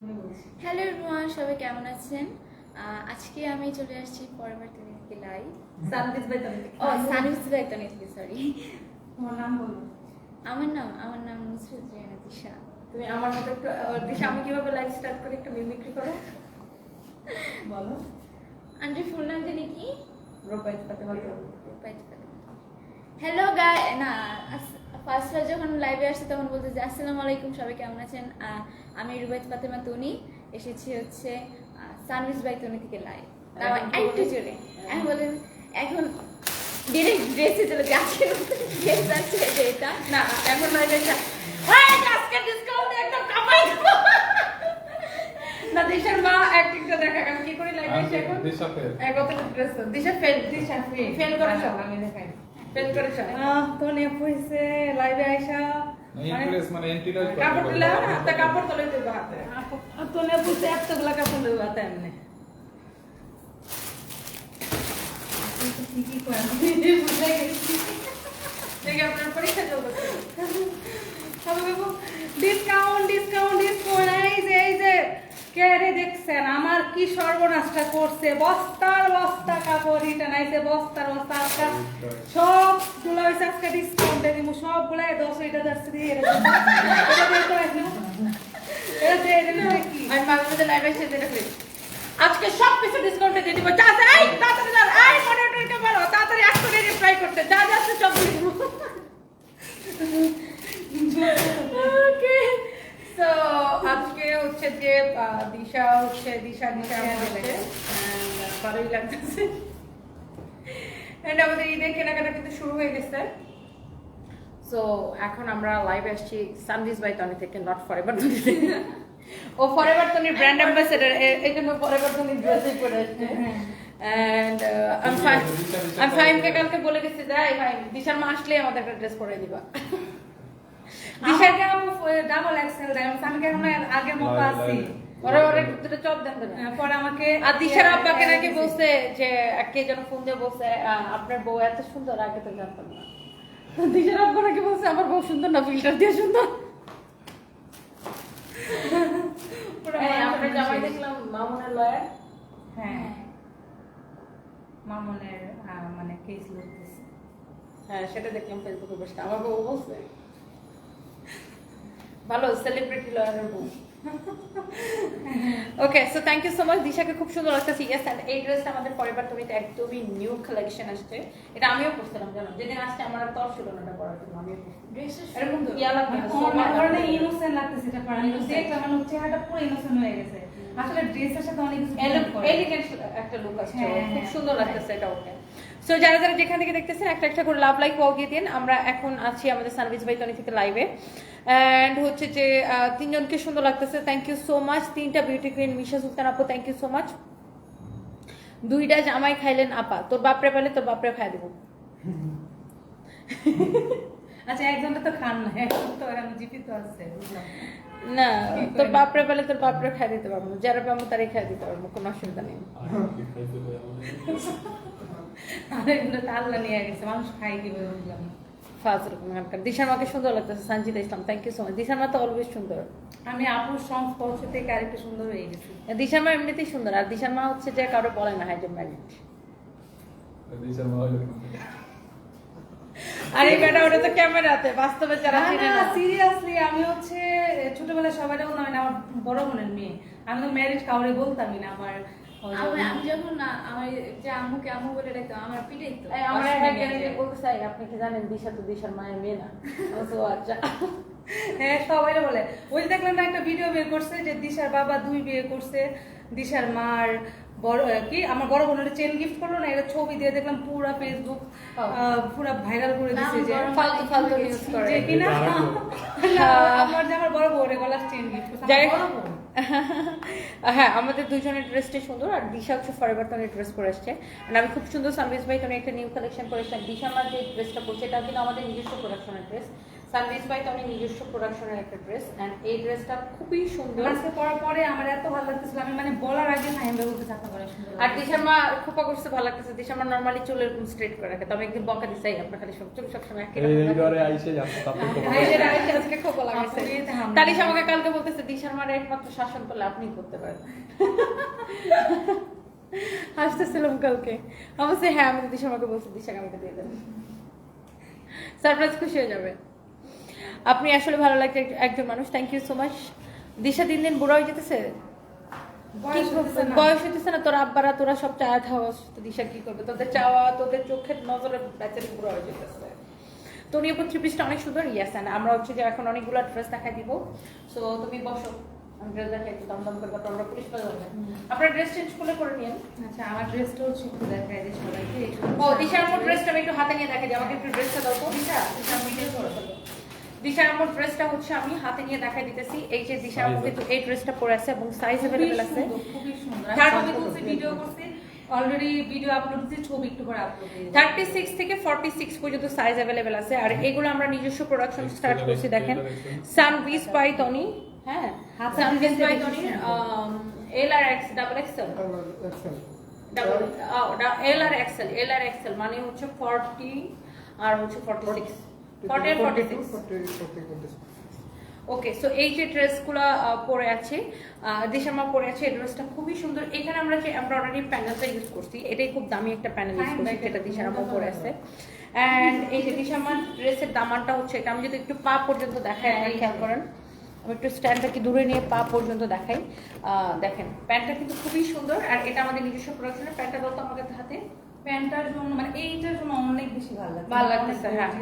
Hello everyone সবাই কেমন আছেন? আজকে আমি চলে আসছি পরবার তুমি থেকে লাইভ সানবিজ ভাই তুমি ও সানিস বাইতনি থেকে সরি তোমার নাম বলো। আমার নাম আমার নাম নুসরত রিয়ানা দিশা তুমি আমার মতো একটু দিশা আমি কীভাবে লাইফ স্টার্ট করি একটু মিমিক্রি করো? বলো। আন্টির ফুল নাম জানি কি? রূপাই পাতে বলো। হ্যালো গাই না ফার্স্ট ফার্স্ট যখন লাইভে আসছে তখন বলতে যে আসসালামু আলাইকুম সবাই কেমন আছেন? আমি রুবাইত ফাতেমা তনি এসেছি হচ্ছে সানভিস বাই তনি থেকে লাইভ তাও একটু জোরে। আমি বলে এখন ডিরেক্ট ড্রেসে চলে যে আজকে ড্রেস আছে এটা। না এখন এটা আজকে ডিসকাউন্ট একদম কামাই না দিশার মা অ্যাক্টিংটা দেখা কি করি লাইফে এসে এখন? Disha fail. Dress Disha fail Disha fail করেছ। আমি দেখাই। ফেল করেছ? আহ তো নে পয়সে লাইভে আইসা ইমপ্রেস মানে এন্টিটাইজ কাপড় দিলা হাতে কাপড় তলে দেবো হাতে। তো নে পয়সে এতগুলা কাপড় এমনি। সবাই বাবু ডিসকাউন্ট ডিসকাউন্ট ডিসকাউন্ট এই যে এই যে। কে রে দেখছেন? আমার কি সর্বনাশটা করছে? বস্তার বস্তা কাপড় রিটার্ন আইছে বস্তার বস্তা আজকে সবগুলো হয়েছে আজকে ডিসকাউন্টে দিব সবগুলো দশ এটা দশ দিয়ে করি আজকে সব কিছু ডিসকাউন্টে দিয়ে দিব। যা এই তাড়াতাড়ি যা এই মনিটরকে বলো তাড়াতাড়ি একশো টাকা রিপ্লাই করতে যা যা সব দিয়ে দিব। সো আজকে হচ্ছে যে দিশা হচ্ছে দিশা দিশা হচ্ছে। ভালোই লাগতেছে। এন্ড আমাদের ঈদের কেনাকাটা কিন্তু শুরু হয়ে গেছে। সো এখন আমরা লাইভে আসছি সানভিজ বাই টনি থেকে নট ফর এভার ও ফর এভার টনির ব্র্যান্ড অ্যাম্বাসেডার এই জন্য ফর এভার টনির ড্রেসই পরে আসছে। এন্ড আমি ফাইম আমি ফাইমকে কালকে বলে গেছি যাই ফাইম দিশার মা আসলে আমাদের একটা ড্রেস পরে দিবা দিশার আমি ডাবল এক্সেল দেয়। আমি কি আগের মতো আছি? লাই। ওরা ওরা দুটো চপ দেন দেন পরে আমাকে আর দিশার আব্বাকে নাকি বলছে যে কে যেন ফোন দিয়ে বলছে আপনার বউ এত সুন্দর আগে তো জানতাম না। দিশার আব্বা নাকি বলছে আমার বউ সুন্দর না ফিল্টার দিয়ে সুন্দর। আপনার জামাই দেখলাম মামুনের লয়ার হ্যাঁ। মামনের মানে কেস লড়তেছে। হ্যাঁ সেটা দেখলাম ফেসবুকে বসে আমার বউ বলছে ভালো সেলিব্রিটি লয়ারের বউ। Okay so thank you so much দিশাকে খুব সুন্দর লাগতেছে ইয়েস অ্যান্ড এই ড্রেসটা আমাদের পরিবার তৈরিতে একদমই নিউ কালেকশন আসছে। এটা আমিও পড়ছিলাম জানো? যেদিন আসছে আমার আর তর ছিল না এটা পরার জন্য আমিও এরকম ইয়া লাগবে। না, ইনোসেন্ট লাগতেছে এটা পরে আমি আমার চেহারাটা পুরো ইনোসেন্ট হয়ে গেছে। আসলে ড্রেসের সাথে অনেক কিছু এলো- blend করে। elegant একটা লুক আসছে হ্যাঁ, খুব। সুন্দর লাগতেছে এটা ওকে। সো যারা যারা যেখান থেকে দেখতেছেন একটা একটা করে লাভ লাইক ওয়াও দিয়ে দিন। আমরা এখন আছি আমাদের সানভিজ ভাই তনি থেকে লাইভে অ্যান্ড হচ্ছে যে তিনজনকে সুন্দর লাগতেছে। থ্যাংক ইউ সো মাচ তিনটা বিউটি কুইন মিশা সুলতান আপু থ্যাংক ইউ সো মাচ দুইটা জামাই খাইলেন আপা। তোর বাপরে পেলে তোর বাপরে খাই দেবো। আচ্ছা একজনটা তো খান না তো জীবিত আছে না। তোর বাপরে পেলে তোর বাপরে খাই দিতে পারব যারা পাবো তারাই খাই দিতে পারব কোনো অসুবিধা নেই। আর এগুলো আল্লাহ নিয়ে গেছে মানুষ খাই দিবে বুঝলাম না। ফাজল দিশার মাকে সুন্দর লাগতেছে Sanjita Islam thank you so much দিশার মা তো অলওয়েজ সুন্দর। আমি আপুর সংস্পর্শ থেকে আরেকটু সুন্দর হয়ে গেছি। দিশার মা এমনিতেই সুন্দর আর দিশার মা হচ্ছে যে কারও বলে না হাইজেন ম্যারিড দিশা মা আর বেটা ওটা তো ক্যামেরাতে বাস্তবে যারা চিনে না সিরিয়াসলি আমি হচ্ছে ছোটবেলায় সবাই আমার বড় বোনের মেয়ে। আমি তো ম্যারেজ কাউরে বলতামই না আমার আমি আমি যখন না আমার যে আম্মুকে আম্মু বলে ডাকতাম আমার পিটাই তো। এই আমরা অসময়ে একজনকে নিয়ে যায়। বলতে চাই আপনি কি জানেন দিশা তো দিশার মায়ের মেয়ে না? আমি তো আচ্ছা। হ্যাঁ সবাই বলে। ওই দেখলাম না একটা ভিডিও বের করছে যে দিশার বাবা দুই বিয়ে করছে দিশার মার বড় কি আমার বড় বোনের চেন গিফট করল না এটা ছবি দিয়ে দেখলাম পুরা ফেসবুক পুরা ভাইরাল করে দিছে যে ফালতু ফালতু নিউজ করে। কিনা? আমার যে আমার বড় বোনের গলার চেন গিফট যাই- বড় বোন হ্যাঁ আমাদের দুজনের ড্রেসটাই সুন্দর আর দিশা হচ্ছে ফরএভার টনের ড্রেস পরে আসছে। আর আমি খুব সুন্দর সামরিজ ভাই তোমার একটা নিউ কালেকশন করে এসেছি দিশা আমার যে ড্রেসটা পরছে এটা কিন্তু আমাদের নিজস্ব প্রোডাকশনের ড্রেস সানভিস বাই তনি নিজস্ব প্রোডাকশনের একটা ড্রেস এন্ড এই ড্রেসটা খুবই সুন্দর। আজকে পরার পরে আমার এত ভালো লাগতেছিল আমি মানে বলার আগে ফাহিম ভাই বলতে চাকরি করে সুন্দর আর দিশামা খোপা করতে ভালো লাগতেছে। দিশামা নরমালি চুল এরকম স্ট্রেট করে রাখে তবে একদিন বকা দিছাই আপনার খালি সব চুল সবসময় একই এই ঘরে আইসে যাচ্ছে তারপর তো এই যে রাইসে আজকে খোপা লাগাইছে তো কালকে বলতেছে দিশার মার একমাত্র শাসন করলে আপনি করতে পারেন হাসতেছিলাম কালকে। অবশ্যই হ্যাঁ আমি দিশা আমাকে বলছি দিশাকে আমাকে দিয়ে দেবেন সারপ্রাইজ খুশি হয়ে যাবে। আপনি আসলে ভালো এক- একজন মানুষ thank you so much Disha দিন দিন বুড়া হয়ে যেতেছে? বয়স হইতেছে না। তোর আব্বারা তোরা সব চাওয়া খাওয়া তো দিশা কি করবে? তোদের চাওয়া তোদের চোখের নজরে বেচারি বুড়ো হয়ে যেতেছে। তো থ্রি পিসটা অনেক সুন্দর ইয়াস আমরা হচ্ছে যে এখন অনেকগুলো ড্রেস দেখাই দিব। সো তুমি বসো আমি ড্রেস দেখাই একটু দম দম করে তারপর আমরা পুলিশ পাওয়া যাবে আপনার ড্রেস চেঞ্জ করলে করে নিন আচ্ছা আমার ড্রেসটা হচ্ছে একটু দেখাই দিই সবাইকে। ও দিশার আমার ড্রেসটা আমি একটু হাতে নিয়ে দেখাই দিই আমাকে একটু ড্রেসটা দাও তো দিশা। দিশা করে ফেলো দিশার আমার ড্রেসটা হচ্ছে আমি হাতে নিয়ে দেখাই দিতেছি। এই যে দিশার আমার কিন্তু এই ড্রেসটা পরে আছে এবং সাইজ খুবই আছে। সুন্দর, খুবই সুন্দর। Third আমি copy ভিডিও করছি। অলরেডি ভিডিও আপলোড দিয়েছি ছবি একটু করে আপলোড থার্টি সিক্স থেকে ফর্টি সিক্স পর্যন্ত সাইজ অ্যাভেলেবেল আছে। আর এগুলো আমরা নিজস্ব প্রোডাকশন স্টার্ট করছি দেখেন। সানভিস বাই টনি হ্যাঁ হাতে সানভিস by Tony. L R X double XL double L R XL L আর এক্সেল মানে হচ্ছে ফর্টি আর হচ্ছে forty six forty okay so এই যে ড্রেসগুলো পরে আছে দেশামা পরে আছে এই ড্রেসটা খুবই সুন্দর। এখানে আমরা যে এমব্রয়ডারি প্যানেলটা ইউজ করছি এটাই খুব দামি একটা প্যানেল ইউজ করছি যেটা পরে আছে। অ্যান্ড এই যে দিশামার ড্রেসের দামানটা হচ্ছে এটা আমি যদি একটু পা পর্যন্ত দেখাই আপনারা খেয়াল করেন। আমি একটু স্ট্যান্ডটাকে দূরে নিয়ে পা পর্যন্ত দেখাই। আহ, দেখেন প্যান্টটা কিন্তু খুবই সুন্দর আর এটা আমাদের নিজস্ব প্রোডাকশনের প্যান্টটা দাও তো আমাকে হাতে। প্যান্টটার জন্য মানে এইটার জন্য অনেক বেশি ভালো লাগে। ভালো লাগতেছে, হ্যাঁ।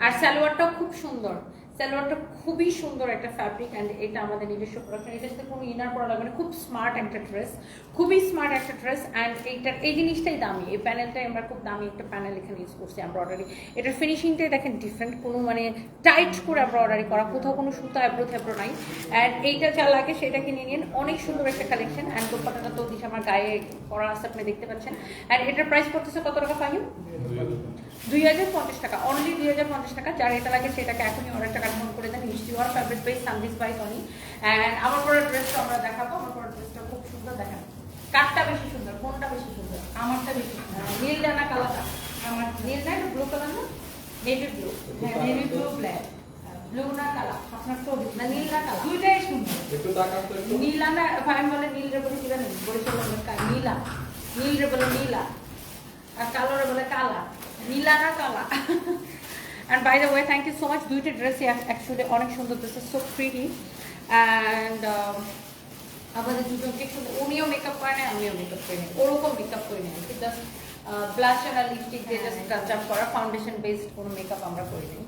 আর সালোয়ারটাও খুব সুন্দর। সালোয়ারটা খুবই সুন্দর একটা ফ্যাব্রিক অ্যান্ড এটা আমাদের নিজস্ব প্রোডাকশন এটার সাথে কোনো ইনার পরা লাগবে না, খুব স্মার্ট একটা ড্রেস খুবই স্মার্ট একটা ড্রেস অ্যান্ড এইটার, এই জিনিসটাই দামি। এই প্যানেলটাই আমরা খুব দামি একটা প্যানেল এখানে ইউজ করছি এমব্রয়ডারি এটার ফিনিশিংটাই দেখেন ডিফারেন্ট কোনো মানে টাইট করে এমব্রয়ডারি করা, কোথাও কোনো সুতা এব্রো থেব্রো নাই। অ্যান্ড এইটা যা লাগে সেটা কিনে নিন। অনেক সুন্দর একটা কালেকশন অ্যান্ড দোপাটাটা তো দিশা আমার গায়ে পরা আছে, আপনি দেখতে পাচ্ছেন। অ্যান্ড এটার প্রাইস পড়তেছে কত টাকা ফাইন দুই হাজার পঞ্চাশ টাকা অনলি দুই হাজার পঞ্চাশ টাকা যার এটা লাগে সেটাকে এখনই অর্ডারটা কনফার্ম করে দেন। মিষ্টি হওয়ার favourite by Sanvees by Tony and আমার পরে ড্রেসটা আমরা দেখাবো আমার পরে ড্রেসটা খুব সুন্দর দেখেন কাঠটা বেশি সুন্দর কোনটা বেশি সুন্দর? আমারটা বেশি সুন্দর। নীল ডানা কালারটা আমার নীল না ব্লু কালার না? নেভি ব্লু হ্যাঁ নেভি ব্লু ব্ল্যাক ব্লু না কালার আপনার তো না নীল না কালার দুইটাই সুন্দর। একটু তো একটু। নীলা না বলে নীল রে বলে বরিশাল নীলা। নীল রে বলে নীলা। আর কালো রে বলে কালা। নীলা না কালা and by the way thank you so much দুইটা ড্রেসই অ্যাকচুয়ালি অনেক সুন্দর this is so pretty and আমাদের দুজনকে শুধু উনিও মেকআপ করে নেয়, আমিও মেকআপ করে নেয় ওরকম মেকআপ করে নিই। জাস্ট ব্লাশ আর লিপস্টিক দিয়ে জাস্ট টাচ আপ করা ফাউন্ডেশন বেসড কোনো মেকআপ আমরা করি নিই।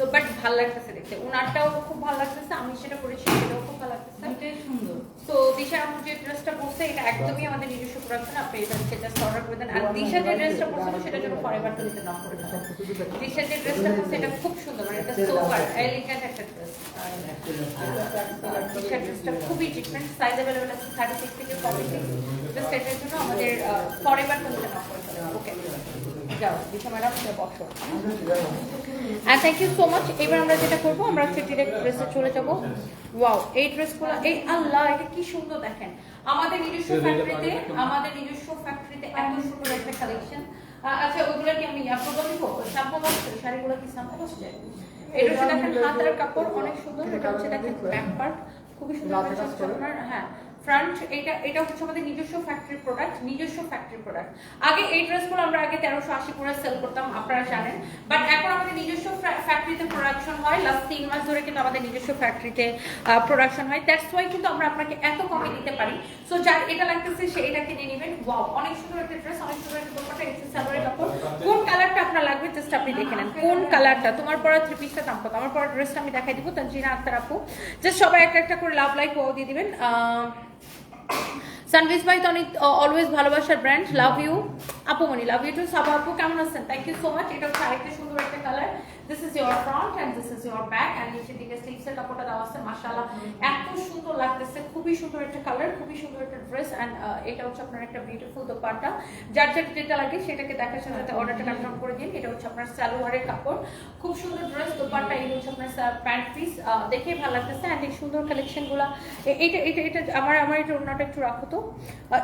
তো বাট ভালো লাগতেছে দেখতে। উনারটাও খুব ভালো লাগতেছে আমি সেটা করেছি সেটাও খুব ভালো লাগতেছে। দুইটাই সুন্দর। তো দিশা আমার যে ড্রেসটা পরছে এটা একদমই আমাদের নিজস্ব প্রোডাকশন আপনি এটা হচ্ছে জাস্ট অর্ডার করে দেন। আর দিশা যে ড্রেসটা পরছিল সেটার জন্য ফরএভার তো দিতে নাম করে দেন দিশা যে ড্রেসটা পরছে এটা খুব সুন্দর মানে এটা সোবার এলিগেন্ট একটা ড্রেস দিশা ড্রেসটা খুবই ডিফারেন্ট সাইজ অ্যাভেলেবল আছে থার্টি সিক্স থেকে ফর্টি সিক্স জাস্ট এটার জন্য আমাদের ফরএভার তো দিতে করে দেন ওকে যাও দিশা ম্যাডাম বসো। আর থ্যাংক ইউ সো মাচ এবার আমরা যেটা করব আমরা হচ্ছে ডিরেক্ট ড্রেসে চলে যাব। ওয়াও এই ড্রেসগুলো এই আল্লাহ এটা কি সুন্দর দেখেন। আমাদের নিজস্ব ফ্যাক্টরিতে আমাদের নিজস্ব ফ্যাক্টরিতে এত সুন্দর একটা কালেকশন আচ্ছা ওগুলো কি আমি আপনার দিব? শ্যাম্পু বসছে শাড়িগুলো কি শ্যাম্পু বসছে এটা হচ্ছে দেখেন হাতের কাপড় অনেক সুন্দর। এটা হচ্ছে দেখেন ব্যাক পার্ট খুবই সুন্দর হ্যাঁ। ফ্রন্ট এটা এটা হচ্ছে আমাদের নিজস্ব ফ্যাক্টরি প্রোডাক্ট নিজস্ব ফ্যাক্টরি প্রোডাক্ট আগে এই ড্রেসগুলো আমরা আগে তেরোশো আশি করে সেল করতাম, আপনারা জানেন। বাট এখন আমাদের নিজস্ব ফ্যাক্টরিতে প্রোডাকশন হয় লাস্ট তিন মাস ধরে কিন্তু আমাদের নিজস্ব ফ্যাক্টরিতে প্রোডাকশন হয়। দ্যাটস ওয়াই কিন্তু আমরা আপনাকে এত কমে দিতে পারি। সো যার এটা লাগতেছে, সে এটা কিনে নেবেন। ওয়াও অনেক সুন্দর একটা ড্রেস অনেক সুন্দর একটা দোপাটা এসে সালোয়ারের কাপড় কোন কালারটা আপনার লাগবে জাস্ট আপনি দেখে নেন। কোন কালারটা তোমার পরা থ্রি পিসটা দাম কত? আমার পরা ড্রেসটা আমি দেখাই দিব তানজিনা আক্তার আপু। জাস্ট সবাই একটা একটা করে লাভ লাইক ও দিয়ে দিবেন। সানভিস ভাই, তো অনেক অলওয়েজ ভালোবাসার ব্র্যান্ড লাভ ইউ আপু মনি লাভ ইউ টু সাবা আপু, কেমন আছেন? থ্যাংক ইউ সো মাচ এটা হচ্ছে আরেকটা সুন্দর একটা colour this is your front and this is your back and নিচের দিকে স্লিভসের কাপড়টা দেওয়া আছে, মাশাআল্লাহ। এত সুন্দর লাগতেছে, খুবই সুন্দর একটা কালার খুবই সুন্দর একটা ড্রেস অ্যান্ড এটা হচ্ছে আপনার একটা বিউটিফুল দোপাট্টা। যার যার যেটা লাগে সেটাকে দেখার সাথে সাথে অর্ডারটা কনফার্ম করে দিন। এটা হচ্ছে আপনার সালোয়ারের কাপড়। খুব সুন্দর ড্রেস দোপাট্টা এই হচ্ছে আপনার প্যান্ট পিস দেখেই ভালো লাগতেছে। অ্যান্ড এই সুন্দর কালেকশনগুলো এটা এটা এটা আমার আমার এটা ওনাটা একটু রাখো তো।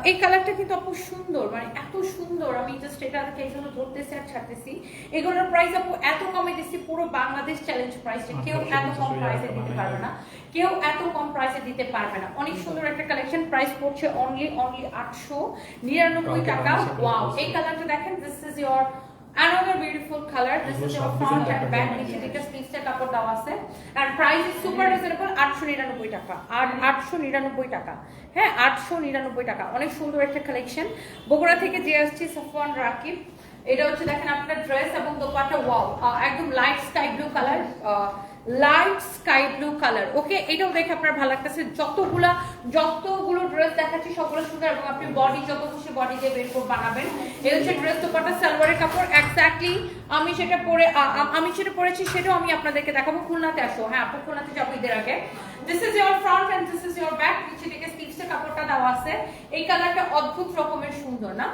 এই কালারটা কিন্তু আপু সুন্দর মানে এত সুন্দর। আমি জাস্ট এটা এই জন্য ধরতেছি আর ছাড়তেছি। এগুলোর প্রাইস আপু এত কমে দিচ্ছি পুরো বাংলাদেশ চ্যালেঞ্জ প্রাইসে কেউ এত কম প্রাইসে দিতে পারবে না। কেউ এত কম প্রাইসে দিতে পারবে না। অনেক সুন্দর একটা কালেকশন প্রাইস পড়ছে অনলি অনলি আটশো নিরানব্বই টাকা। ওয়াও এই কালারটা দেখেন this is your another beautiful color. This is your front and back. নিচে দিকে স্লিভসের কাপড় দেওয়া আছে। And price is super reasonable 899 টাকা। আর 899 টাকা। হ্যাঁ 899 টাকা। অনেক সুন্দর একটা কালেকশন বগুড়া থেকে যে আসছে সাফওয়ান রাকিব। এটা হচ্ছে দেখেন আপনার ড্রেস এবং দোপাটা ওয়াও একদম light sky blue colour light sky blue colour okay এটাও দেখে আপনার ভালো লাগতেছে। যতগুলা, যতগুলো ড্রেস দেখাচ্ছি, সবগুলো সুন্দর এবং আপনি বডি যত খুশি বডি দিয়ে বের করে বানাবেন। এই হচ্ছে ড্রেস দোপাট্টা, সালোয়ারের কাপড় এক্স্যাক্টলি আমি সেটা পরে আমি সেটা পরেছি সেটাও আমি আপনাদেরকে দেখাবো। খুলনাতে আসো। হ্যাঁ আপু, খুলনাতে যাব ঈদের আগে। This is your front and this is your back নিচে থেকে স্লিভসের কাপড়টা দেওয়া আছে। এই কালারটা অদ্ভুত রকমের সুন্দর, না?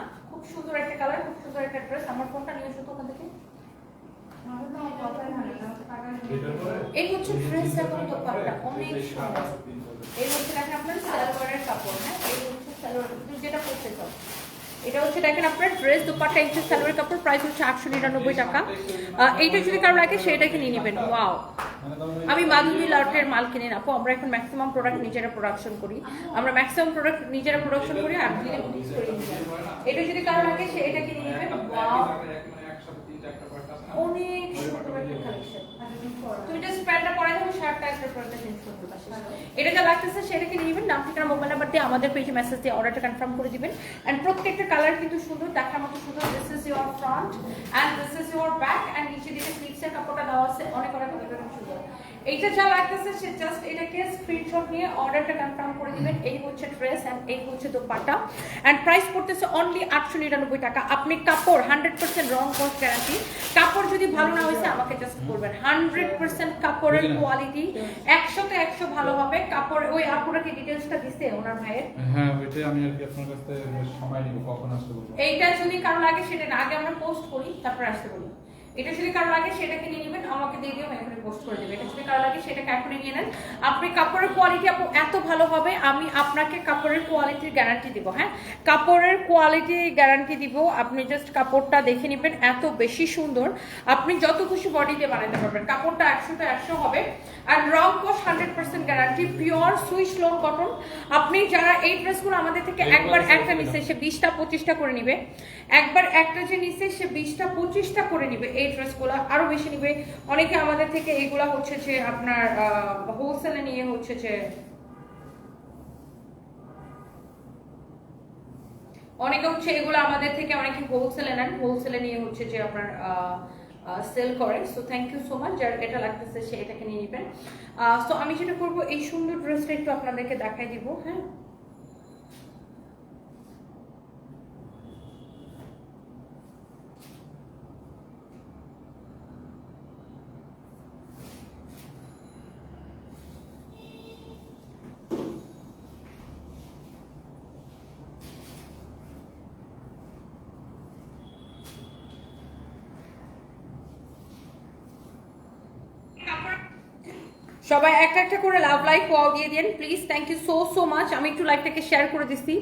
খুব সুন্দর একটা কালার খুব সুন্দর একটা ড্রেস আমার ফোনটা নিয়ে এসো তো ওখান থেকে। এই হচ্ছে ড্রেস এবং দোপাট্টা অনেক সুন্দর। এই হচ্ছে দেখেন আপনার সালোয়ারের কাপড় হ্যাঁ? এই হচ্ছে সালোয়ার যেটা পরতে চাও। এটা হচ্ছে দেখেন আপনার ড্রেস দোপাট্টা ইঞ্চি সালোয়ারের কাপড়। প্রাইস হচ্ছে আটশো নিরানব্বই টাকা। আহ, এইটা যদি কারও লাগে সেটাকে নিয়ে নেবেন। ওয়াও আমি মাধুরী লাউটের মাল কিনে না আমরা এখন ম্যাক্সিমাম প্রোডাক্ট নিজেরা প্রোডাকশন করি। আমরা ম্যাক্সিমাম প্রোডাক্ট নিজেরা প্রোডাকশন করি, আর। এটা যদি কারও লাগে, সে এটাকে নিয়ে ওয়াও অনেক কালেকশন তুমি জাস্ট প্যান্টটা পরে দেবো শার্টটা একটা পরে চেঞ্জ করতে পারছ এটা যা লাগতেছে সেটাকে কিনে নেবেন নাম ঠিকানা মোবাইল নাম্বার দিয়ে আমাদের পেজে মেসেজ দিয়ে অর্ডারটা কনফার্ম করে দিবেন। এন্ড প্রত্যেকটা কালার কিন্তু সুন্দর দেখার মতো সুন্দর। This is your front and this is your back and নিচে দিকে স্লিপসের কাপড়টা দেওয়া আছে অনেক অনেক অনেক অনেক সুন্দর। এইটা যা লাগতেছে সে জাস্ট এটাকে স্ক্রিনশট নিয়ে অর্ডারটা কনফার্ম করে দিবেন। এই হচ্ছে ড্রেস এন্ড এই হচ্ছে দোপাট্টা। এন্ড প্রাইস পড়তেছে অনলি আটশো নিরানব্বই টাকা। আপনি কাপড় হান্ড্রেড পার্সেন্ট রং কস্ট গ্যারান্টি কাপড় যদি ভালো না হয়েছে আমাকে জাস্ট বলবেন। হান্ড্রেড পার্সেন্ট কাপড়ের কোয়ালিটি একশোতে একশো ভালো হবে। কাপড় ওই আপুরা কি ডিটেলসটা দিছে ওনার ভাইয়ের। হ্যাঁ ওইটাই আমি আর কি আপনার কাছ থেকে সময় নিব কখন আসতে বলব? এইটা যদি কারও লাগে সেটা আগে আমরা পোস্ট করি তারপর আসতে বলি এটা যদি কারও লাগে, সেটাকে নিয়ে নেবেন, আমাকে দিয়ে দিও, আমি এখানে পোস্ট করে দেবো। এটা যদি কারও লাগে, সেটাকে এখনই নিয়ে নেন। আপনি কাপড়ের কোয়ালিটি আপু এত ভালো হবে, আমি আপনাকে কাপড়ের কোয়ালিটির গ্যারান্টি দিব হ্যাঁ? কাপড়ের কোয়ালিটি গ্যারান্টি দিব, আপনি জাস্ট কাপড়টা দেখে নেবেন, এত বেশি সুন্দর। আপনি যত খুশি বডিতে দিয়ে বানাতে পারবেন, কাপড়টা একশো তো একশো হবে। আর রং কস hundred percent guarantee pure Swiss lawn cotton আপনি যারা এই ড্রেসগুলো আমাদের থেকে একবার একটা নিচ্ছে সে বিশটা পঁচিশটা করে নিবে। একবার একটা যে নিচ্ছে সে বিশটা পঁচিশটা করে নিবে এই ড্রেসগুলো আরও বেশি নিবে। অনেকে আমাদের থেকে এইগুলা হচ্ছে যে আপনার হোলসেলে নিয়ে হচ্ছে যে অনেকে হচ্ছে এগুলো আমাদের থেকে অনেকে হোলসেলে নেন। হোলসেলে নিয়ে হচ্ছে যে আপনার সেল করে। So thank you so much যার এটা লাগতেছে, সে এটাকে নিয়ে নেবেন সো আমি যেটা করব, এই সুন্দর ড্রেসটা একটু আপনাদেরকে দেখাই দিব হ্যাঁ? সবাই একটা একটা করে লাভ লাইক ওয়াও দিয়ে দেন please thank you so so much আমি একটু লাইভটাকে শেয়ার করে দিচ্ছি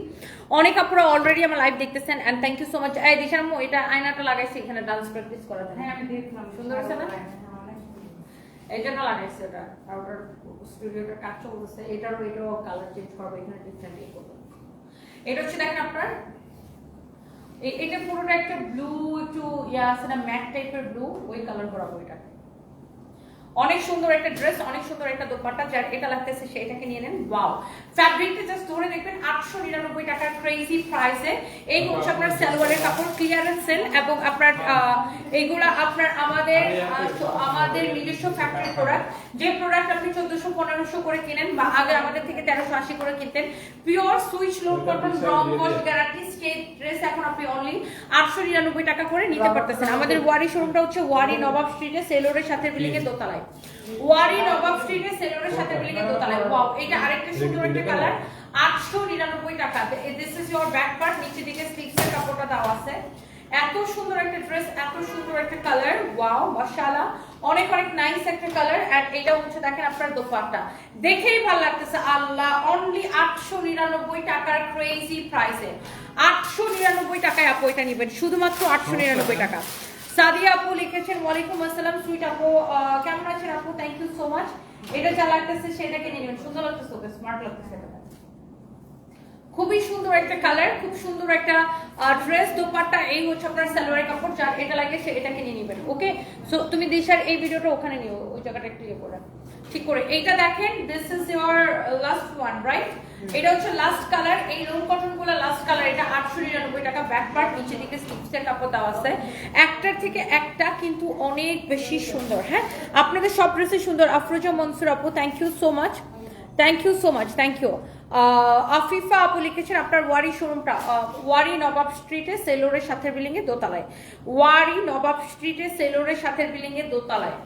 অনেক আপনারা অলরেডি আমার লাইভ দেখতেছেন and thank you so much এই দিশার মো এটা আয়নাটা লাগাইছি এখানে ডান্স প্র্যাকটিস জন্য। হ্যাঁ আমি দেখলাম। সুন্দর আছে না? হ্যাঁ, সুন্দর। এই জন্য লাগাইছি ওটা। আর ওটার স্টুডিওটা কাজ চলতেছে। এটারও এটাও কালার চেঞ্জ করব এখানে ডিফারেন্ট ইয়ে করব। এটা হচ্ছে দেখেন আপনার এটা পুরোটা একটা ব্লু একটু ইয়া আছে না ম্যাট টাইপের ব্লু ওই কালার করাবো এটাকে। অনেক সুন্দর একটা ড্রেস অনেক সুন্দর একটা দোপাট্টা, যার এটা লাগতেছে সেটাকে নিয়ে নেন। ওয়াও ফ্যাব্রিকটা জাস্ট ধরে দেখবেন আটশো নিরানব্বই টাকার ক্রেজি প্রাইসে এই হচ্ছে আপনার সালোয়ারের কাপড় ক্লিয়ারেন্স সেল এবং আপনার এইগুলা আপনার আমাদের আমাদের নিজস্ব ফ্যাক্টরি প্রোডাক্ট যে প্রোডাক্ট আপনি চোদ্দশো পনেরোশো করে কিনেন বা আগে আমাদের থেকে তেরোশো আশি করে কিনতেন পিওর সুইচ লোড কটন রং ওয়াশ গ্যারান্টি স্টেট ড্রেস এখন আপনি অনলি আটশো নিরানব্বই টাকা করে নিতে পারতেছেন। আমাদের ওয়ারি শোরুমটা হচ্ছে ওয়ারি নবাব স্ট্রিটে সেলোরের সাথে বিল্ডিং এর দোতলায়। ওয়ারি নবাব স্ট্রিটে সাথে দোতলায় ওয়াও এটা আরেকটা সুন্দর একটা কালার আটশো নিরানব্বই টাকা। This is your back part নিচে দিকে কাপড়টা দেওয়া আছে। এত সুন্দর একটা ড্রেস এত সুন্দর একটা কালার ওয়াও মাশাআল্লাহ। অনেক অনেক নাইস একটা কালার এন্ড এটা হচ্ছে দেখেন আপনার দোপাট্টা। দেখেই ভালো লাগতেছে। আল্লাহ অনলি আটশো নিরানব্বই টাকার ক্রেজি প্রাইসে আটশো নিরানব্বই টাকায় আপু এটা নেবেন। শুধুমাত্র আটশো নিরানব্বই টাকা। সাদিয়া আপু লিখেছেন, ওয়ালাইকুম আসসালাম, সুইট আপু কেমন আছেন আপু? থ্যাংক ইউ সো মাচ এটা যা লাগতেছে সেটাকে নিয়ে সুন্দর লাগতেছে ওকে স্মার্ট লাগতেছে খুবই সুন্দর একটা কালার খুব সুন্দর একটা ড্রেস দোপাট্টা। এই হচ্ছে আপনার সালোয়ারের কাপড়, যার এটা লাগে সে এটাকে নিয়ে নেবেন, ওকে? সো তুমি দিশার এই ভিডিওটা ওখানে নিও, ওই জায়গাটা একটু ইয়ে করে। ঠিক করে। এইটা দেখেন this is your last one right এটা হচ্ছে লাস্ট কালার এই লোন কটনগুলো লাস্ট কালার এটা আটশো নিরানব্বই টাকা ব্যাক পার্ট নিচে দিকে স্লিপসের কাপড় দেওয়া আছে। একটার থেকে একটা কিন্তু অনেক বেশি সুন্দর হ্যাঁ? আপনাদের সব ড্রেসই সুন্দর। আফরোজা মনসুর আপু thank you so much thank you so much thank you Afifa আপু লিখেছেন আপনার ওয়ারি শোরুমটা ওয়ারি নবাব স্ট্রিটে সেলোরের সাথে বিল্ডিং এর দোতলায়। ওয়ারি নবাব স্ট্রিটে সেলোরের সাথে বিল্ডিং এর দোতলায়।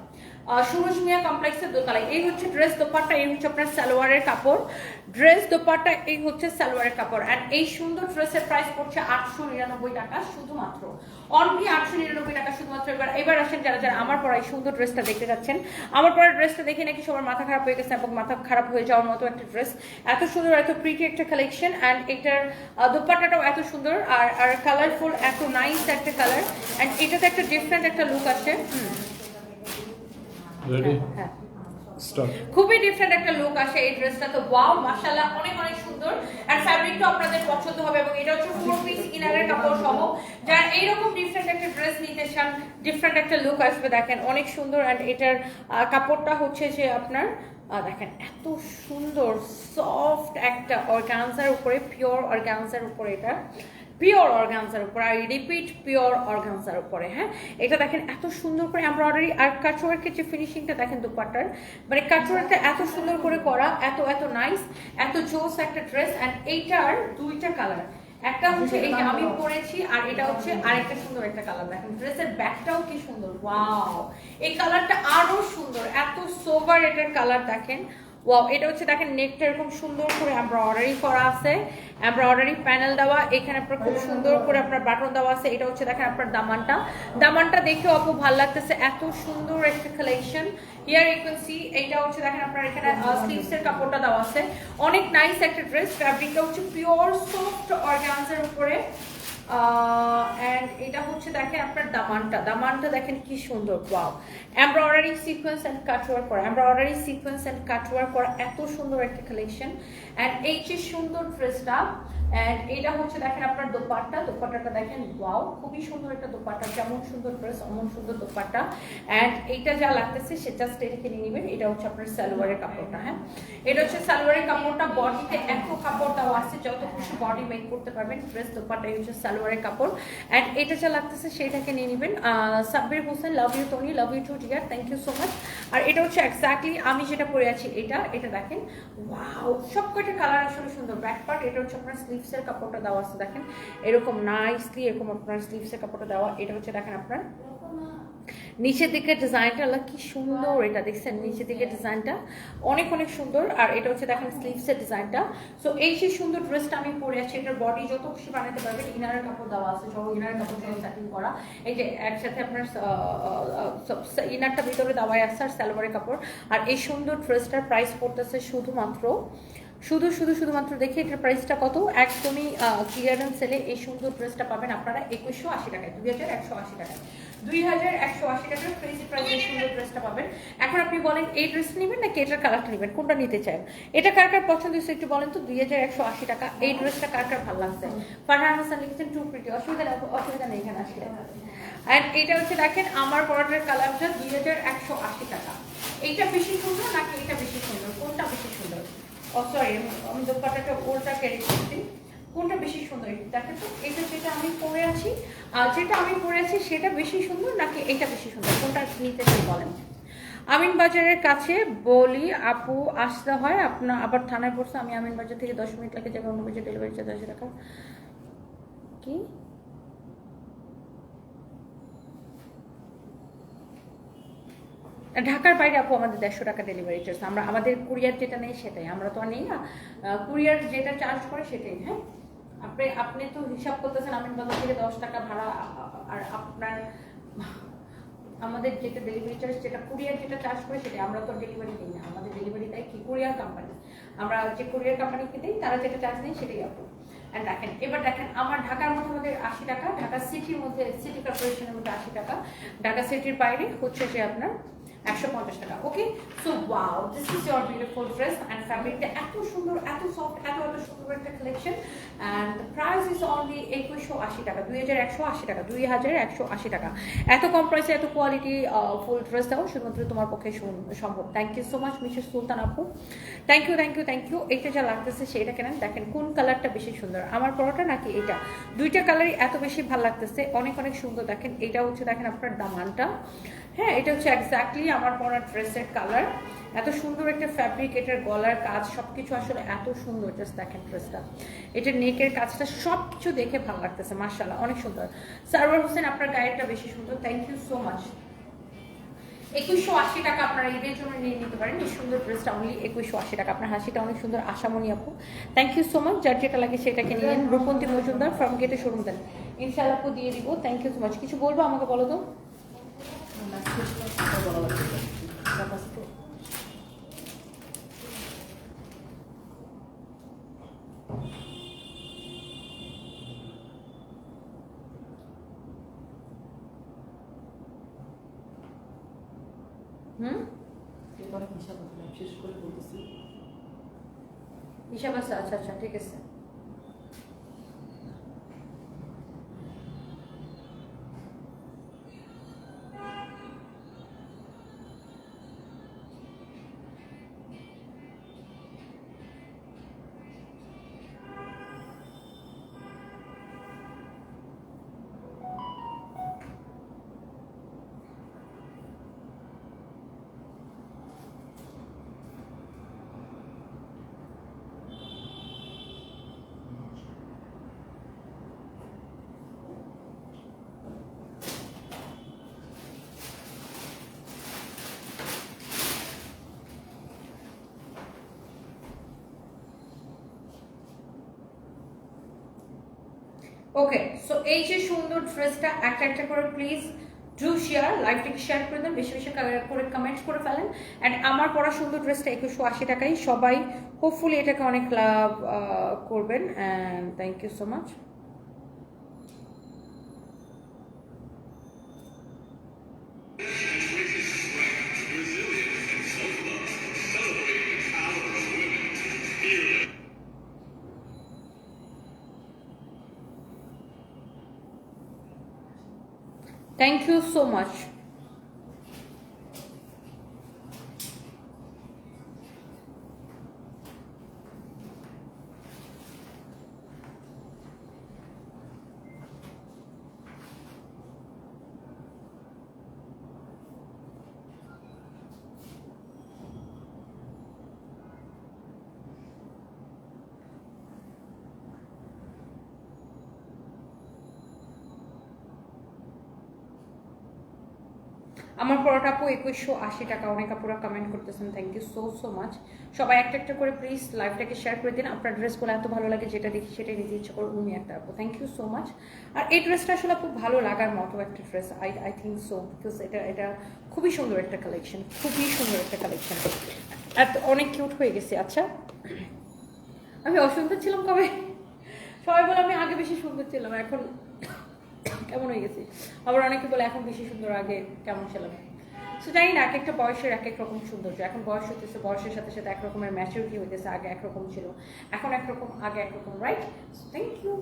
সুরজ মিয়া কমপ্লেক্সের দোতলায়। এই হচ্ছে ড্রেস দোপাট্টা এই হচ্ছে আপনার সালোয়ারের কাপড়। ড্রেস দোপাট্টা এই হচ্ছে সালোয়ারের কাপড়। আর এই সুন্দর ড্রেসের প্রাইস পড়ছে আটশো নিরানব্বই টাকা শুধুমাত্র। অনলি আটশো নিরানব্বই টাকা শুধুমাত্র। এবার এবার আসেন যারা যারা আমার পরা এই সুন্দর ড্রেসটা দেখতে যাচ্ছেন। আমার পরা ড্রেসটা দেখে নাকি সবার মাথা খারাপ হয়ে গেছে এবং মাথা খারাপ হয়ে যাওয়ার মতো একটা ড্রেস এত সুন্দর এত প্রিটি একটা কালেকশন অ্যান্ড এটার দোপাট্টাটাও এত সুন্দর। আর আর কালারফুল এত নাইস একটা কালার অ্যান্ড এটাতে একটা ডিফারেন্ট একটা লুক আছে হুম, রেডি হ্যাঁ খুবই ডিফারেন্ট একটা লুক আসে এই ড্রেসটা তো ওয়াও মাশাআল্লাহ অনেক অনেক সুন্দর। আর ফ্যাব্রিকটা আপনাদের পছন্দ হবে এবং এটা হচ্ছে ফোর পিস ইনারের কাপড় সহ। যারা এইরকম ডিফারেন্ট একটা ড্রেস নিতে চান ডিফারেন্ট একটা লুক আসবে দেখেন অনেক সুন্দর। অ্যান্ড এটার কাপড়টা হচ্ছে যে আপনার দেখেন এত সুন্দর সফট একটা অর্গানজার উপরে পিওর অর্গানজার উপরে এটা। পিওর অর্গানজার উপর আর রিপিট পিওর অর্গানজার উপরে হ্যাঁ? এটা দেখেন এত সুন্দর করে এমব্রয়ডারি আর কাচওয়ার্কের যে ফিনিশিংটা দেখেন দুপাট্টার। মানে কাচওয়ার্কটা এত সুন্দর করে করা এত এত নাইস এত জোস একটা ড্রেস অ্যান্ড এইটার দুইটা কালার একটা হচ্ছে এই যে আমি পরেছি আর এটা হচ্ছে আরেকটা সুন্দর একটা কালার দেখেন ড্রেসের ব্যাকটাও কি সুন্দর ওয়াও এই কালারটা আরও সুন্দর এত সোভার এটার কালার দেখেন। ওয়াও এটা হচ্ছে দেখেন নেকটা এরকম সুন্দর করে এমব্রয়ডারি করা আছে। এমব্রয়ডারি প্যানেল দেওয়া, এখানে আপনার খুব সুন্দর করে আপনার বাটন দেওয়া আছে। এটা হচ্ছে দেখেন আপনার দামানটা। দামানটা দেখে অপু ভালো লাগতেছে, এত সুন্দর একটা collection here you can see এইটা হচ্ছে দেখেন আপনার এখানে স্লিভস এর কাপড়টা দেওয়া আছে। অনেক নাইস একটা ড্রেস ফ্যাব্রিকটা হচ্ছে পিওর সফট অর্গানজার উপরে। এন্ড এটা হচ্ছে দেখেন আপনার দামানটা। দামানটা দেখেন কি সুন্দর পাও এমব্রয়ডারি সিকোয়েন্স এন্ড কাটওয়ার্ক করা। এমব্রয়ডারি সিকোয়েন্স এন্ড কাটওয়ার্ক করা এত সুন্দর একটা কালেকশন এন্ড এই যে সুন্দর ড্রেসটা এন্ড এটা হচ্ছে দেখেন আপনার দোপাট্টা। দোপাট্টাটা দেখেন ওয়াও খুবই সুন্দর একটা দোপাট্টা যেমন সুন্দর ড্রেস অমন সুন্দর দোপাট্টা। এন্ড এইটা যা লাগতেছে সেটা স্টেটে কিনে নেবেন। এটা হচ্ছে আপনার সালোয়ারের কাপড়টা হ্যাঁ? এটা হচ্ছে সালোয়ারের কাপড়টা। বডিতে এত কাপড় দেওয়া আছে, যত খুশি বডি মেক করতে পারবেন ড্রেস দোপাট্টা হচ্ছে সালোয়ারের কাপড়। এন্ড এটা যা লাগতেছে সেটাকে নিয়ে নেবেন। Sabbir Hossain love you Tony love you too dear thank you so much আর এটা হচ্ছে এক্স্যাক্টলি আমি যেটা পরে আছি, এটা এটা দেখেন ওয়াও সব কয়টা কালার আসলে সুন্দর। ব্যাক পার্ট এটা হচ্ছে আপনার স্লিভসের কাপড়টা দেওয়া আছে দেখেন। এরকম নাইসলি এরকম আপনার স্লিভসের কাপড়টা দেওয়া, এটা হচ্ছে দেখেন আপনার নিচের দিকে ডিজাইনটা আল্লাহ কি সুন্দর এটা দেখছেন নিচের দিকে ডিজাইনটা অনেক অনেক সুন্দর, আর এটা হচ্ছে দেখেন স্লিভসের ডিজাইনটা সো এই যে সুন্দর ড্রেসটা আমি পরে আছি, এটার বডি যত খুশি বানাতে পারবেন ইনারের কাপড় দেওয়া আছে সব ইনারের কাপড় সহ সেটিং করা। এই যে একসাথে আপনার ইনারটা ভিতরে দেওয়াই আছে, আর সালোয়ারের কাপড়। আর এই সুন্দর ড্রেসটার প্রাইস পড়তেছে শুধুমাত্র শুধু শুধু, শুধুমাত্র দেখি এটার প্রাইসটা কত? একদমই ক্লিয়ারেন্স সেলে এই সুন্দর ড্রেসটা পাবেন আপনারা একুশশো আশি টাকায়, দুই হাজার একশো আশি টাকায়। দুই হাজার একশো আশি টাকার ক্রেজি প্রাইসে সুন্দর ড্রেসটা পাবেন। এখন আপনি বলেন, এই ড্রেস নেবেন নাকি এটার কালারটা নেবেন? কোনটা নিতে চান? এটা কার কার পছন্দ হয়েছে একটু বলেন তো? দুই হাজার একশো আশি টাকা, এই ড্রেসটা কার কার ভালো লাগছে? ফারহান হাসান লিখেছেন টু প্রিটি অসুবিধা নেই অসুবিধা নেই এখানে আসলে। অ্যান্ড এটা হচ্ছে দেখেন, আমার পরাটার কালারটা দুই হাজার একশো আশি টাকা। এইটা বেশি সুন্দর নাকি এটা বেশি সুন্দর? কোনটা বেশি সুন্দর? ও সরি আমি দোপাটাটা ওলটা ক্যারি করছি। কোনটা বেশি সুন্দর? দেখেন তো, এটা যেটা আমি পরে আছি, আর যেটা আমি পরে আছি, সেটা বেশি সুন্দর নাকি এটা বেশি সুন্দর? কোনটা নিতে চাই বলেন। আমিন বাজারের কাছে বলি, আপু আসতে হয় আপনার আবার থানায় পড়ছে, আমি আমিন বাজার থেকে দশ মিনিট লাগে জায়গায় অন্য বাজার ডেলিভারি চার্জ টাকা কি? ঢাকার বাইরে আপু আমাদের দেড়শো টাকা ডেলিভারি চার্জ আমরা, আমাদের কুরিয়ার যেটা নেই সেটাই। আমরা তো আর নেই না কুরিয়ার যেটা চার্জ করে সেটাই হ্যাঁ? আপনি আপনি তো হিসাব করতেছেন আমিন বাজার থেকে দশ টাকা ভাড়া আর আপনার, আমাদের যেটা ডেলিভারি চার্জ যেটা কুরিয়ার যেটা চার্জ করে সেটাই। আমরা তো ডেলিভারি দিই না। আমাদের ডেলিভারি দেয় কি? কুরিয়ার কোম্পানি আমরা যে কুরিয়ার কোম্পানিকে দিই, তারা যেটা চার্জ নেই সেটাই আপু। অ্যান্ড দেখেন, এবার দেখেন, আমার ঢাকার মধ্যে আমাদের আশি টাকা, ঢাকা সিটির মধ্যে সিটি কর্পোরেশনের মধ্যে আশি টাকা। ঢাকা সিটির বাইরে হচ্ছে যে আপনার একশো পঞ্চাশ টাকা okay so wow this is your beautiful dress and ফ্যাব্রিকটা এত সুন্দর, এত সফট এত এত সুন্দর একটা collection and the price is only একুশশো আশি টাকা, দুই হাজার একশো আশি টাকা, দুই হাজার একশো আশি টাকা। এত কম প্রাইসে এত কোয়ালিটি ফুল ড্রেস দেওয়া শুধুমাত্র তোমার পক্ষে সম্ভব। Thank you so much Mrs Sultan আপু। Thank you thank you thank you এইটা যা লাগতেছে সেটা কেনেন? দেখেন, কোন কালারটা বেশি সুন্দর? আমার পরোটা নাকি এটা দুইটা কালারই এত বেশি ভালো লাগতেছে। অনেক অনেক সুন্দর। দেখেন এটা হচ্ছে, দেখেন আপনার দামানটা। হ্যাঁ এটা হচ্ছে এক্স্যাক্টলি আমার পরা ড্রেসের কালার এত সুন্দর একটা ফ্যাব্রিক এটার গলার কাজ, সবকিছু আসলে এত সুন্দর জাস্ট দেখেন ড্রেসটা এটার নেকের কাজটা সব কিছু দেখে ভালো লাগতেছে মার্শাল্লাহ অনেক সুন্দর। সারওয়ার হোসেন, আপনার গায়েরটা বেশি সুন্দর থ্যাংক ইউ সো মাচ একুশশো আশি টাকা আপনারা ঈদের জন্য নিয়ে নিতে পারেন, এই সুন্দর ড্রেসটা অনলি একুশশো আশি টাকা। আপনার হাসিটা অনেক সুন্দর, আশামণি আপু। থ্যাংক ইউ সো মাচ যার যেটা লাগে সেটাকে নিয়ে রূপন্তী মজুমদার ফ্রম গেটে শোরুম দেন। ইনশাল্লাহ আপু দিয়ে দিব থ্যাংক ইউ সো মাচ কিছু বলব আমাকে বলো তো? Last week po, nagawa ko. Tapos po. Okay so এই যে সুন্দর ড্রেসটা একটা একটা করে প্লিজ ডু শেয়ার লাইভটাকে শেয়ার করে দেন, বেশি বেশি করে কমেন্ট করে ফেলেন। অ্যান্ড আমার পড়া সুন্দর ড্রেসটা একুশশো আশি টাকাই সবাই হোপফুলি এটাকে অনেক লাভ করবেন। And thank you so much Thank you so much. আমার পরোটা আপু একুশশো আশি টাকা। অনেক আপুরা কমেন্ট করতেছেন thank you so so much সবাই একটা একটা করে প্লিজ লাইভটাকে শেয়ার করে দিন। আপনার ড্রেসগুলো এত ভালো লাগে, যেটা দেখি সেটাই নিতে ইচ্ছা করে উনি একটা আপু। থ্যাংক ইউ সো মাচ আর এই ড্রেসটা আসলে খুব ভালো লাগার মতো একটা dress I I think so because এটা এটা খুবই সুন্দর একটা কালেকশন খুবই সুন্দর একটা কালেকশন এত অনেক কিউট হয়ে গেছে। আচ্ছা আমি অসুন্দর ছিলাম কবে? সবাই বলে আমি আগে বেশি সুন্দর ছিলাম, এখন কেমন হয়ে গেছি? আবার অনেকে বলে, এখন বেশি সুন্দর, আগে কেমন ছিলাম? সো জানি না এক একটা বয়সের এক এক রকম সৌন্দর্য। এখন বয়স হতেছে বয়সের সাথে সাথে একরকমের ম্যাচুরিটি হইতেছে, আগে একরকম ছিল, এখন একরকম আগে একরকম রাইট থ্যাংক ইউ